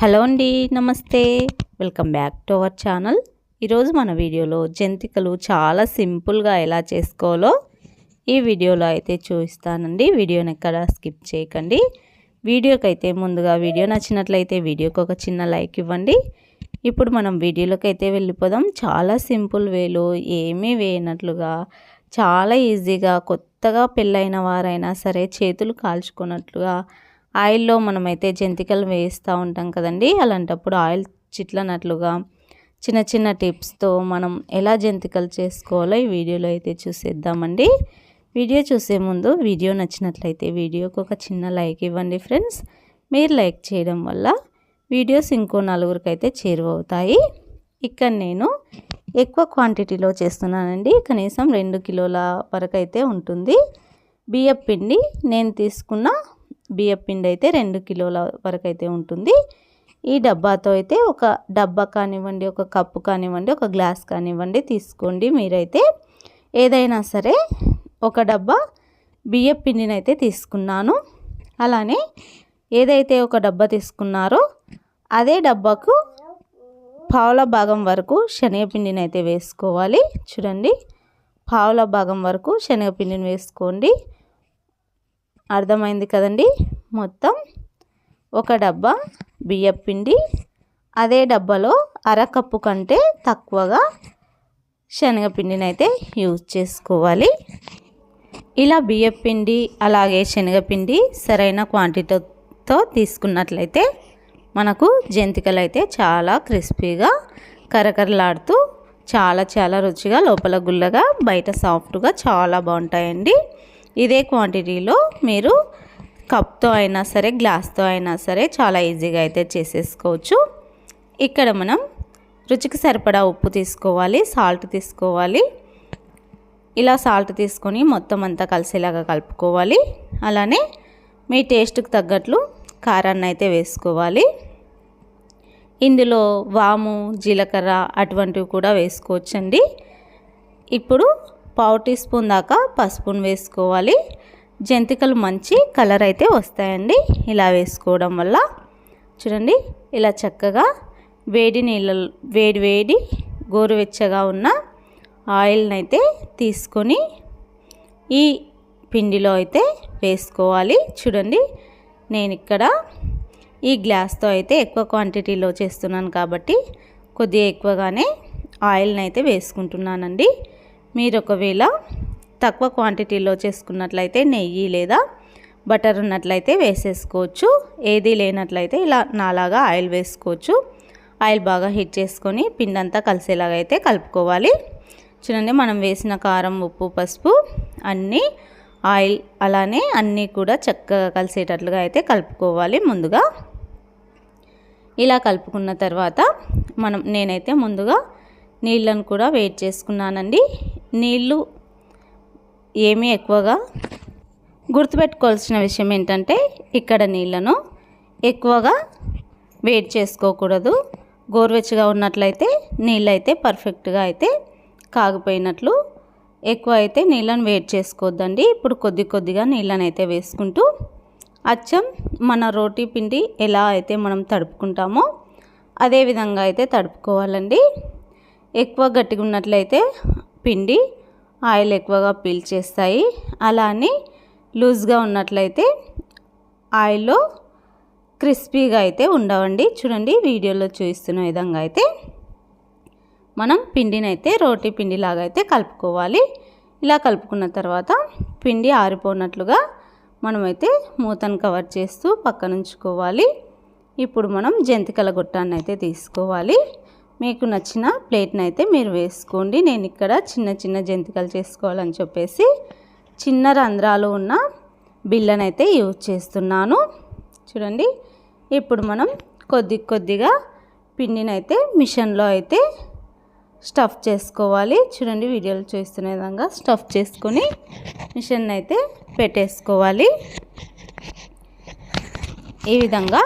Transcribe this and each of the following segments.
Hello అండి నమస్తే. Welcome back to our channel. ఈరోజు మన వీడియోలో జంతికలు చాలా సింపుల్గా ఎలా చేసుకోవాలో ఈ వీడియోలో అయితే చూపిస్తానండి. వీడియోని ఎక్కడ స్కిప్ చేయకండి. వీడియోకి అయితే ముందుగా వీడియో నచ్చినట్లయితే వీడియోకి ఒక చిన్న లైక్ ఇవ్వండి. ఇప్పుడు మనం వీడియోలోకి అయితే వెళ్ళిపోదాం. చాలా సింపుల్ వేలో ఏమీ వేయనట్లుగా చాలా ఈజీగా కొత్తగా పెళ్ళైన వారైనా సరే చేతులు కాల్చుకున్నట్లుగా ఆయిల్లో మనమైతే జంతికలు వేస్తూ ఉంటాం కదండి. అలాంటప్పుడు ఆయిల్ చిట్లనట్లుగా చిన్న చిన్న టిప్స్తో మనం ఎలా జంతికలు చేసుకోవాలో ఈ వీడియోలో అయితే చూసేద్దామండి. వీడియో చూసే ముందు వీడియో నచ్చినట్లయితే వీడియోకి ఒక చిన్న లైక్ ఇవ్వండి ఫ్రెండ్స్. మీరు లైక్ చేయడం వల్ల వీడియోస్ ఇంకో నలుగురికి అయితే చేరువవుతాయి. ఇక్కడ నేను ఎక్కువ క్వాంటిటీలో చేస్తున్నానండి. కనీసం రెండు కిలోల వరకు అయితే ఉంటుంది. బియ్యం పిండి నేను తీసుకున్న బియ్యం పిండి అయితే రెండు కిలోల వరకు అయితే ఉంటుంది. ఈ డబ్బాతో అయితే ఒక డబ్బా కానివ్వండి ఒక కప్పు కానివ్వండి ఒక గ్లాస్ కానివ్వండి తీసుకోండి మీరైతే. ఏదైనా సరే ఒక డబ్బా బియ్యం పిండిని అయితే తీసుకున్నాను. అలానే ఏదైతే ఒక డబ్బా తీసుకున్నారో అదే డబ్బాకు పావుల భాగం వరకు శనగపిండిని అయితే వేసుకోవాలి. చూడండి పావుల భాగం వరకు శనగపిండిని వేసుకోండి. అర్థమైంది కదండి? మొత్తం ఒక డబ్బా బియ్యం పిండి అదే డబ్బాలో అరకప్పు కంటే తక్కువగా శనగపిండిని అయితే యూజ్ చేసుకోవాలి. ఇలా బియ్యం పిండి అలాగే శనగపిండి సరైన క్వాంటిటీతో తీసుకున్నట్లయితే మనకు జంతికలు అయితే చాలా క్రిస్పీగా కరకరలాడుతూ చాలా చాలా రుచిగా లోపల గుల్లగా బయట సాఫ్ట్గా చాలా బాగుంటాయండి. ఇదే క్వాంటిటీలో మీరు కప్తో అయినా సరే గ్లాస్తో అయినా సరే చాలా ఈజీగా అయితే చేసేసుకోవచ్చు. ఇక్కడ మనం రుచికి సరిపడా ఉప్పు తీసుకోవాలి సాల్ట్ తీసుకోవాలి. ఇలా సాల్ట్ తీసుకొని మొత్తం అంతా కలిసేలాగా కలుపుకోవాలి. అలానే మీ టేస్ట్కి తగ్గట్లు కారాన్ని అయితే వేసుకోవాలి. ఇందులో వాము జీలకర్ర అటువంటివి కూడా వేసుకోవచ్చండి. ఇప్పుడు పావు టీ స్పూన్ దాకా పసుపును వేసుకోవాలి. జంతికలు మంచి కలర్ అయితే వస్తాయండి. ఇలా వేసుకోవడం వల్ల చూడండి ఇలా చక్కగా వేడి నీళ్ళ వేడి వేడి గోరువెచ్చగా ఉన్న ఆయిల్ని అయితే తీసుకొని ఈ పిండిలో అయితే వేసుకోవాలి. చూడండి నేను ఇక్కడ ఈ గ్లాస్తో అయితే ఎక్కువ క్వాంటిటీలో చేస్తున్నాను కాబట్టి కొద్దిగా ఎక్కువగానే ఆయిల్ని అయితే వేసుకుంటున్నానండి. మీరు ఒకవేళ తక్కువ క్వాంటిటీలో చేసుకున్నట్లయితే నెయ్యి లేదా బటర్ ఉన్నట్లయితే వేసేసుకోవచ్చు. ఏది లేనట్లయితే ఇలా నాలాగా ఆయిల్ వేసుకోవచ్చు. ఆయిల్ బాగా హీట్ చేసుకొని పిండి అంతా కలిసేలాగా అయితే కలుపుకోవాలి. చూడండి మనం వేసిన కారం ఉప్పు పసుపు అన్నీ ఆయిల్ అలానే అన్నీ కూడా చక్కగా కలిసేటట్లుగా అయితే కలుపుకోవాలి ముందుగా. ఇలా కలుపుకున్న తర్వాత మనం నేనైతే ముందుగా నీళ్ళను కూడా వెయిట్ చేసుకున్నానండి. నీళ్ళు ఏమీ ఎక్కువగా గుర్తుపెట్టుకోవాల్సిన విషయం ఏంటంటే ఇక్కడ నీళ్ళను ఎక్కువగా వేడి చేసుకోకూడదు. గోరువెచ్చగా ఉన్నట్లయితే నీళ్ళు అయితే పర్ఫెక్ట్గా అయితే కాగిపోయినట్లు ఎక్కువ అయితే నీళ్ళను వేడి చేసుకోవద్దండి. ఇప్పుడు కొద్ది కొద్దిగా నీళ్ళని అయితే వేసుకుంటూ అచ్చం మన రోటీ పిండి ఎలా అయితే మనం తడుపుకుంటామో అదే విధంగా అయితే తడుపుకోవాలండి. ఎక్కువ గట్టిగా ఉన్నట్లయితే పిండి ఆయిల్ ఎక్కువగా పీల్చేస్తాయి. అలా అని లూజ్గా ఉన్నట్లయితే ఆయిల్లో క్రిస్పీగా అయితే ఉండవండి. చూడండి వీడియోలో చూపిస్తున్న విధంగా అయితే మనం పిండిని అయితే రోటీ పిండిలాగా అయితే కలుపుకోవాలి. ఇలా కలుపుకున్న తర్వాత పిండి ఆరిపోనట్లుగా మనమైతే మూతను కవర్ చేస్తూ పక్కనుంచుకోవాలి. ఇప్పుడు మనం జంతికల గొట్టాన్ని అయితే తీసుకోవాలి. మీకు నచ్చిన ప్లేట్ని అయితే మీరు వేసుకోండి. నేను ఇక్కడ చిన్న చిన్న జంతికలు చేసుకోవాలని చెప్పేసి చిన్న రంధ్రాలు ఉన్న బిల్లనైతే యూజ్ చేస్తున్నాను. చూడండి ఇప్పుడు మనం కొద్ది కొద్దిగా పిండినైతే మిషన్లో అయితే స్టఫ్ చేసుకోవాలి. చూడండి వీడియోలు చూస్తున్న విధంగా స్టఫ్ చేసుకొని మిషన్ అయితే పెట్టేసుకోవాలి. ఈ విధంగా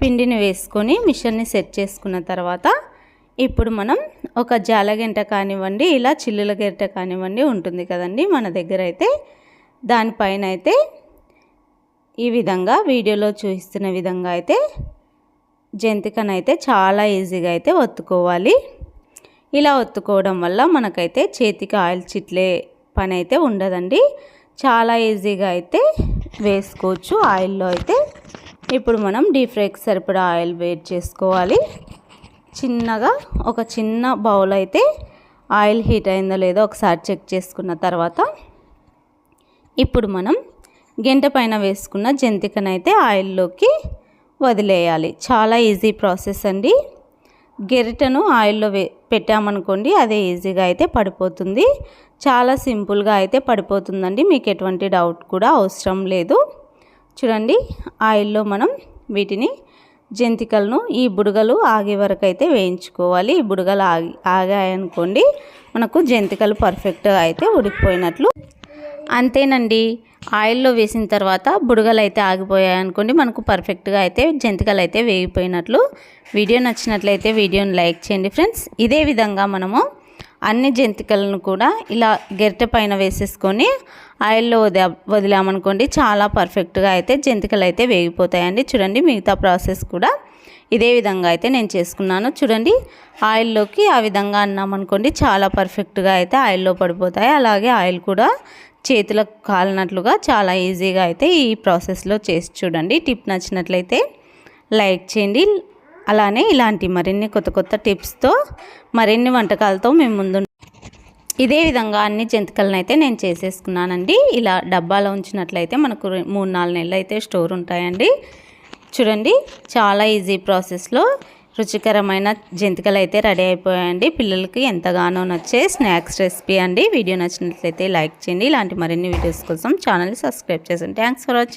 పిండిని వేసుకొని మిషన్ని సెట్ చేసుకున్న తర్వాత ఇప్పుడు మనం ఒక జాలగంట కానివ్వండి ఇలా చిల్లుల గంట కానివ్వండి ఉంటుంది కదండి మన దగ్గర అయితే. దానిపైన అయితే ఈ విధంగా వీడియోలో చూపిస్తున్న విధంగా అయితే జంతికనైతే చాలా ఈజీగా అయితే ఒత్తుకోవాలి. ఇలా ఒత్తుకోవడం వల్ల మనకైతే చేతికి ఆయిల్ చిట్లే పని అయితే ఉండదండి. చాలా ఈజీగా అయితే వేసుకోవచ్చు ఆయిల్లో అయితే. ఇప్పుడు మనం డీప్ ఫ్రైకి సరిపడా ఆయిల్ వేట్ చేసుకోవాలి. చిన్నగా ఒక చిన్న బౌల్ అయితే ఆయిల్ హీట్ అయిందో లేదో ఒకసారి చెక్ చేసుకున్న తర్వాత ఇప్పుడు మనం గంట పైన వేసుకున్న జంతికనైతే ఆయిల్లోకి వదిలేయాలి. చాలా ఈజీ ప్రాసెస్ అండి. గెరిటను ఆయిల్లో వే పెట్టామనుకోండి అదే ఈజీగా అయితే పడిపోతుంది. చాలా సింపుల్గా అయితే పడిపోతుందండి. మీకు ఎటువంటి డౌట్ కూడా అవసరం లేదు. చూడండి ఆయిల్లో మనం వీటిని జంతికలను ఈ బుడగలు ఆగే వరకు అయితే వేయించుకోవాలి. ఈ బుడగలు ఆగి ఆగాయనుకోండి మనకు జంతికలు పర్ఫెక్ట్గా అయితే ఉడికిపోయినట్లు. అంతేనండి. ఆయిల్లో వేసిన తర్వాత బుడగలు అయితే ఆగిపోయాయి అనుకోండి మనకు పర్ఫెక్ట్గా అయితే జంతికలు అయితే వేగిపోయినట్లు. వీడియో నచ్చినట్లయితే వీడియోని లైక్ చేయండి ఫ్రెండ్స్. ఇదే విధంగా మనము అన్ని జంతికలను కూడా ఇలా గెరిటె పైన వేసేసుకొని ఆయిల్లో వదిలా వదిలామనుకోండి చాలా పర్ఫెక్ట్గా అయితే జంతికలు అయితే వేగిపోతాయండి. చూడండి మిగతా ప్రాసెస్ కూడా ఇదే విధంగా అయితే నేను చేసుకున్నాను. చూడండి ఆయిల్లోకి ఆ విధంగా అన్నామనుకోండి చాలా పర్ఫెక్ట్గా అయితే ఆయిల్లో పడిపోతాయి. అలాగే ఆయిల్ కూడా చేతులకు కాలినట్లుగా చాలా ఈజీగా అయితే ఈ ప్రాసెస్లో చేసి చూడండి. టిప్ నచ్చినట్లయితే లైక్ చేయండి. అలానే ఇలాంటి మరిన్ని కొత్త కొత్త టిప్స్తో మరిన్ని వంటకాలతో మేము ముందు ఇదే విధంగా అన్ని జంతికలను అయితే నేను చేసేసుకున్నానండి. ఇలా డబ్బాలో ఉంచినట్లయితే మనకు మూడు నాలుగు నెలలు అయితే స్టోర్ ఉంటాయండి. చూడండి చాలా ఈజీ ప్రాసెస్లో రుచికరమైన జంతికలు అయితే రెడీ అయిపోయాయండి. పిల్లలకి ఎంతగానో నచ్చే స్నాక్స్ రెసిపీ అండి. వీడియో నచ్చినట్లయితే లైక్ చేయండి. ఇలాంటి మరిన్ని వీడియోస్ కోసం ఛానల్ని సబ్స్క్రైబ్ చేయండి థ్యాంక్స్ ఫర్ వాచింగ్